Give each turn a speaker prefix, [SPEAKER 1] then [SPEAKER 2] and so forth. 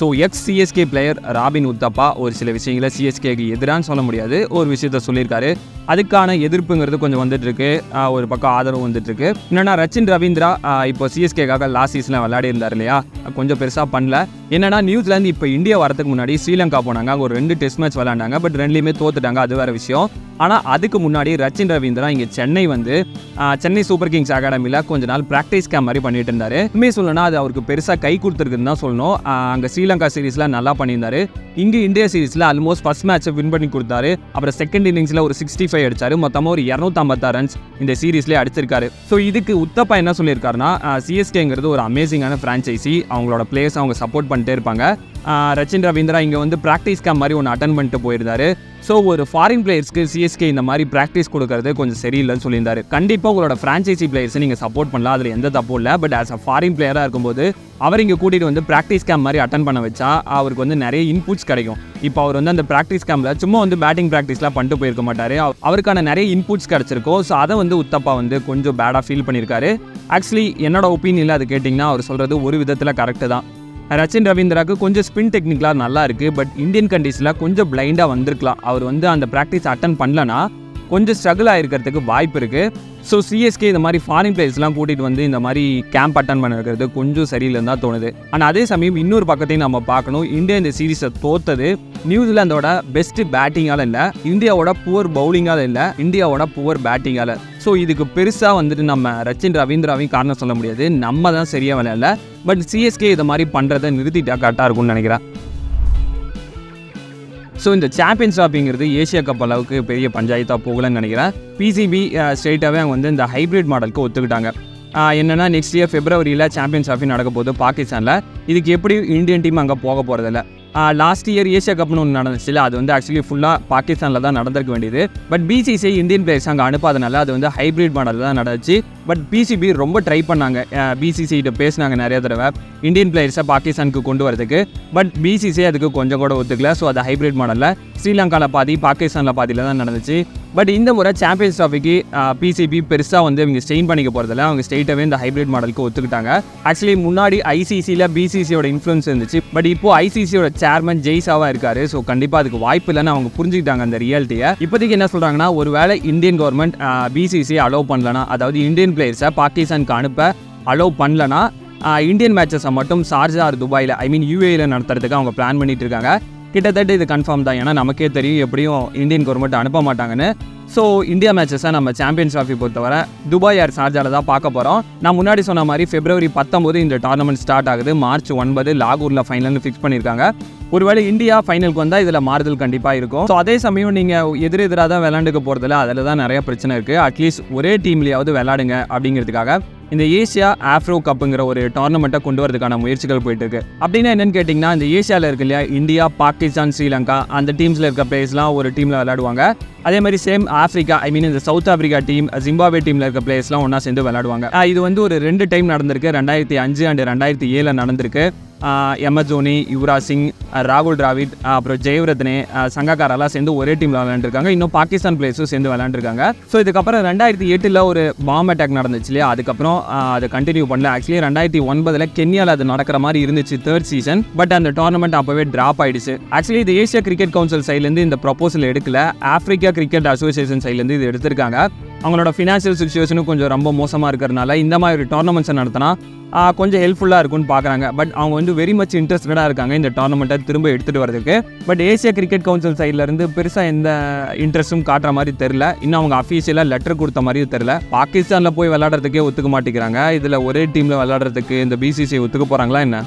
[SPEAKER 1] So ex CSK player Robin Uthappa ஒரு சில விஷயங்களை சிஎஸ்கேக்கு எதிரான்னு சொல்ல முடியாது. ஒரு விஷயத்த சொல்லியிருக்காரு. அதுக்கான எதிர்ப்புங்கிறது கொஞ்சம் வந்துட்டுருக்கு. ஒரு பக்கம் ஆதரவு வந்துட்டுருக்கு. என்னென்னா என்னன்னா ரச்சின் ரவீந்திரா இப்போ சிஎஸ்கேக்காக லாஸ்ட் சீசனில் விளையாடி இருந்தார் இல்லையா? கொஞ்சம் பெருசாக பண்ணல. என்னென்னா நியூசிலாந்து இப்போ இந்தியா வரதுக்கு முன்னாடி ஸ்ரீலங்கா போனாங்க. அங்கே ஒரு ரெண்டு டெஸ்ட் மேட்ச் விளையாண்டாங்க. பட் ரெண்டுலேயுமே தோத்துட்டாங்க. அது வேற விஷயம். ஆனால் அதுக்கு முன்னாடி ரச்சின் ரவீந்திரா இங்கே சென்னை வந்து சென்னை சூப்பர் கிங்ஸ் அகாடமியில் கொஞ்ச நாள் ப்ராக்டிஸ் கேம் மாதிரி பண்ணிட்டு இருந்தாரு. உண்மையை சொல்லணும்னா அது அவருக்கு பெருசாக கை கொடுத்துருக்குன்னு தான் சொல்லணும். அங்கே ஸ்ரீலங்கா சீரீஸில் நல்லா பண்ணியிருந்தாரு. இங்கே இந்தியா சீரீஸில் ஆல்மோஸ்ட் ஃபர்ஸ்ட் மேட்ச்சை வின் பண்ணி கொடுத்தாரு. அப்புறம் செகண்ட் இன்னிங்ஸில் ஒரு சிக்ஸ்டி ஃபைவ் அடிச்சாரு. மொத்தமாக ஒரு இரநூத்தம்பத்தாறு ரன்ஸ் இந்த சீரீஸ்லேயே அடிச்சிருக்காரு. ஸோ இதுக்கு உத்தப்பா என்ன சொல்லியிருக்காருன்னா சிஎஸ்கேங்கிறது ஒரு அமேசிங்கான ஃப்ரான்ச்சைசி அவங்களோட பிளேயர்ஸ் அவங்க சப்போர்ட் பண்ணிட்டே இருப்பாங்க. ரச்சின் ரவீந்திரா இங்கே வந்து ப்ராக்டிஸ் கேம்ப் மாதிரி ஒன்று அட்டன் பண்ணிட்டு போயிருந்தாரு. ஸோ ஒரு ஃபாரின் பிளேயர்ஸ்க்கு சிஎஸ்கே இந்த மாதிரி ப்ராக்டிஸ் கொடுக்கறது கொஞ்சம் சரியில்லைன்னு சொல்லியிருந்தாரு. கண்டிப்பாக உங்களோட ஃப்ரான்ச்சைசி பிளேயர்ஸை நீங்கள் சப்போர்ட் பண்ணலாம். அதில் எந்த தப்பும் இல்லை. பட் ஆஸ் அ ஃபாரின் பிளேயராக இருக்கும்போது அவர் இங்கே கூட்டிகிட்டு வந்து ப்ராக்டிஸ் கேம்ப் மாதிரி அட்டன் பண்ண வச்சா அவருக்கு வந்து நிறைய இன்புட்ஸ் கிடைக்கும். இப்போ அவர் வந்து அந்த ப்ராக்டிஸ் கேம்பில் சும்மா வந்து பேட்டிங் ப்ராக்டிஸ்லாம் பண்ணிட்டு போயிருக்க மாட்டார். அவருக்கான நிறைய இன்புட்ஸ் கிடச்சிருக்கும் ஸோ அதை வந்து உத்தப்பா வந்து கொஞ்சம் பேடாக ஃபீல் பண்ணியிருக்காரு. ஆக்சுவலி என்னோட ஒப்பீனியனில் அது கேட்டிங்கன்னா அவர் சொல்கிறது ஒரு விதத்தில் கரெக்டு தான். ரச்சின் ரவீந்திராக்கு கொஞ்சம் ஸ்பின் டெக்னிக்லாம் நல்லா இருக்குது பட் இந்தியன் கண்டிஷனில் கொஞ்சம் பிளைண்டாக வந்திருக்கலாம். அவர் வந்து அந்த ப்ராக்டிஸ் அட்டன் பண்ணலன்னா கொஞ்சம் ஸ்ட்ரகிள் ஆகிருக்கிறதுக்கு வாய்ப்பு இருக்குது ஸோ சிஎஸ்கே இந்த மாதிரி ஃபாரின் பிளேயர்ஸ்லாம் கூட்டிகிட்டு வந்து இந்த மாதிரி கேம்ப் அட்டன் பண்ண வைக்கிறது கொஞ்சம் சரியில்லைன்னு தான் தோணுது. ஆனால் அதே சமயம் இன்னொரு பக்கத்தையும் நம்ம பார்க்கணும். இந்தியா இந்த சீரீஸை தோத்தது நியூசிலாந்தோட பெஸ்ட் பேட்டிங்கால இல்லை இந்தியாவோட புவர் பவுலிங்கால இல்லை இந்தியாவோட புவர் பேட்டிங்கால ஸோ இதுக்கு பெருசாக வந்துட்டு நம்ம ரச்சின் ரவீந்திராவையும் காரணம் சொல்ல முடியாது. நம்ம தான் சரியாக விளையாடல. பட் சிஎஸ்கே இதை மாதிரி பண்ணுறதை நிறுத்திட்டா கரெக்டாக இருக்கும்னு நினைக்கிறேன். ஸோ இந்த சாம்பியன்ஸ் அப்படிங்கிறது ஏசியா கப் அளவுக்கு பெரிய பஞ்சாயத்தாக போகலன்னு நினைக்கிறேன். பிசிபி ஸ்ட்ரெயிட்டாகவே அவங்க வந்து இந்த ஹைப்ரிட் மாடலுக்கு ஒத்துக்கிட்டாங்க. என்னென்னா என்னன்னா நெக்ஸ்ட் இயர் பிப்ரவரியில் சாம்பியன்ஸ் ட்ராஃபி நடக்க போகுது பாகிஸ்தானில் இதுக்கு எப்படி இந்தியன் டீம் அங்கே போக போகிறதில்ல லாஸ்ட் இயர் ஏசியா கப்னு ஒன்று நடந்துச்சுல அது வந்து ஆக்சுவலி ஃபுல்லாக பாகிஸ்தானில் தான் நடந்திருக்க வேண்டியது. பட் பிசிசி இந்தியன் பிளேயர்ஸ் அங்கே அனுப்பாதனால அது வந்து ஹைப்ரிட் மாடல் தான் நடந்துச்சு. பட் பிசிபி ரொம்ப ட்ரை பண்ணாங்க. பிசிசிகிட்ட பேசினாங்க நிறைய தடவை. இந்தியன் பிளேயர்ஸை பாகிஸ்தானுக்கு கொண்டு வரதுக்கு. பட் பிசிசி அதுக்கு கொஞ்சம் கூட ஒத்துக்கல. ஸோ அது ஹைப்ரிட் மாடலில் ஸ்ரீலங்காவில் பாதி பாகிஸ்தானில் பாதியில் தான் நடந்துச்சு. பட் இந்த முறை சாம்பியன்ஸ் ட்ராஃபிக்கு பிசிபி பெருசாக வந்து இவங்க ஸ்டெயின் பண்ணிக்க போகிறதில்ல அவங்க ஸ்டேட்டவே இந்த ஹைப்ரிட் மாடலுக்கு ஒத்துக்கிட்டாங்க. ஆக்சுவலி முன்னாடி ஐசிசியில் பிசிசியோட இன்ஃப்ளூயன்ஸ் இருந்துச்சு. பட் இப்போ ஐசிசியோட சேர்மன் ஜெய்ஸாவாக இருக்காரு. ஸோ கண்டிப்பாக அதுக்கு வாய்ப்பு இல்லைன்னு அவங்க புரிஞ்சுக்கிட்டாங்க அந்த ரியாலிட்டியை இப்போதைக்கு என்ன சொல்கிறாங்கன்னா ஒருவேளை இந்தியன் கவர்மெண்ட் பிசிசி அலோவ் பண்ணலனா அதாவது இந்தியன் பிளேயர்ஸை பாகிஸ்தானுக்கு அனுப்ப அலோவ் பண்ணலனா இந்தியன் மேட்சஸை மட்டும் ஷார்ஜா துபாயில் ஐ மீன் யூஏயில் நடத்துறதுக்கு அவங்க பிளான் பண்ணிட்டு இருக்காங்க. கிட்டத்தட்ட இது கன்ஃபார்ம் தான். ஏன்னா நமக்கே தெரியும் எப்படியும் இந்தியன் கவர்மெண்ட் அனுப்ப மாட்டாங்கன்னு. ஸோ இந்தியா மேட்சஸை நம்ம சாம்பியன்ஸ் ட்ராஃபி பொறுத்தவரை துபாய் ஏர் சார்ஜாவில் தான் பார்க்க போகிறோம் நான் முன்னாடி சொன்ன மாதிரி பிப்ரவரி பத்தொம்போது இந்த டோர்னமெண்ட் ஸ்டார்ட் ஆகுது. மார்ச் ஒன்பது லாகூரில் ஃபைனல்னு ஃபிக்ஸ் பண்ணியிருக்காங்க. ஒருவேளை இந்தியா ஃபைனலுக்கு வந்தால் இதில் மாறுதல் கண்டிப்பாக இருக்கும். ஸோ அதே சமயம் நீங்கள் எதிர் எதிராக தான் விளாண்டுக்க போகிறதுல அதில் தான் நிறைய பிரச்சனை இருக்குது அட்லீஸ்ட் ஒரே டீம்லேயாவது விளாடுங்க அப்படிங்கிறதுக்காக இந்த ஏசியா ஆஃப்ரோ கப்புங்கிற ஒரு டோர்னமெண்ட்டை கொண்டு வரதுக்கான முயற்சிகள் போயிட்டு இருக்கு அப்படின்னா என்னன்னு கேட்டிங்கன்னா இந்த ஏசியாவில் இருக்கு இல்லையா இந்தியா பாகிஸ்தான் ஸ்ரீலங்கா அந்த டீம்ஸில் இருக்க பிளேயர்ஸ்லாம் ஒரு டீமில் விளையாடுவாங்க. அதே மாதிரி சேம் ஆஃப்ரிக்கா ஐ மீன் இந்த சவுத் ஆஃப்ரிக்கா டீம் ஜிம்பாவே டீமில் இருக்க பிளேயர்ஸ்லாம் ஒன்றா சேர்ந்து விளையாடுவாங்க. இது வந்து ஒரு ரெண்டு டைம் நடந்திருக்கு. ரெண்டாயிரத்தி அஞ்சு அண்ட் ரெண்டாயிரத்தி ஏழில் நடந்திருக்கு. எமஜோனி யுவராஜ் சிங் ராகுல் டிராவிட் அப்புறம் ஜெயவரத்னே சங்கக்காரெல்லாம் சேர்ந்து ஒரே டீமில் விளையாண்டுருக்காங்க. இன்னும் பாகிஸ்தான் பிளேயர்ஸும் சேர்ந்து விளையாண்டுருக்காங்க. ஸோ இதுக்கப்புறம் ரெண்டாயிரத்தி எட்டில் ஒரு பாம் அட்டாக் நடந்துச்சு இல்லையா? அதுக்கப்புறம் அதை கண்டினியூ பண்ணல. ஆக்சுவலி ரெண்டாயிரத்தி ஒன்பதில் கென்யாவில் அது நடக்கிற மாதிரி இருந்துச்சு தேர்ட் சீசன் பட் அந்த டோர்னமெண்ட் அப்போவே ட்ராப் ஆயிடுச்சு. ஆக்சுவலி இது ஏசியா கிரிக்கெட் கவுன்சில் சைட்லேருந்து இந்த ப்ரொபோசல் எடுக்கல. ஆஃப்ரிக்கா கிரிக்கெட் அசோசியேஷன் சைட்லேருந்து இது எடுத்திருக்காங்க. அவங்களோட ஃபினான்ஷியல் சுச்சுவேஷனும் கொஞ்சம் ரொம்ப மோசமாக இருக்கிறனால இந்த மாதிரி டோர்னமெண்ட்ஸை நடத்தினா கொஞ்சம் ஹெல்ப்ஃபுல்லாக இருக்கும்னு பார்க்குறாங்க. பட் அவங்க வந்து வெரி மச் இன்ட்ரெஸ்டடாக இருக்காங்க இந்த டோர்னமெண்ட்டை திரும்ப எடுத்துகிட்டு வரதுக்கு பட் ஏசியா கிரிக்கெட் கவுன்சில் சைட்லேருந்து பெருசாக எந்த இன்ட்ரெஸ்ட்டும் காட்டுற மாதிரி தெரில இன்னும் அவங்க அஃபீஷியலாக லெட்டர் கொடுத்த மாதிரியும் தெரில பாகிஸ்தானில் போய் விளாடுறதுக்கே ஒத்துக்க மாட்டேங்கிறாங்க. இதில் ஒரே டீமில் விளாடுறதுக்கு இந்த பிசிசி ஒத்துக்க போகிறாங்களா என்ன?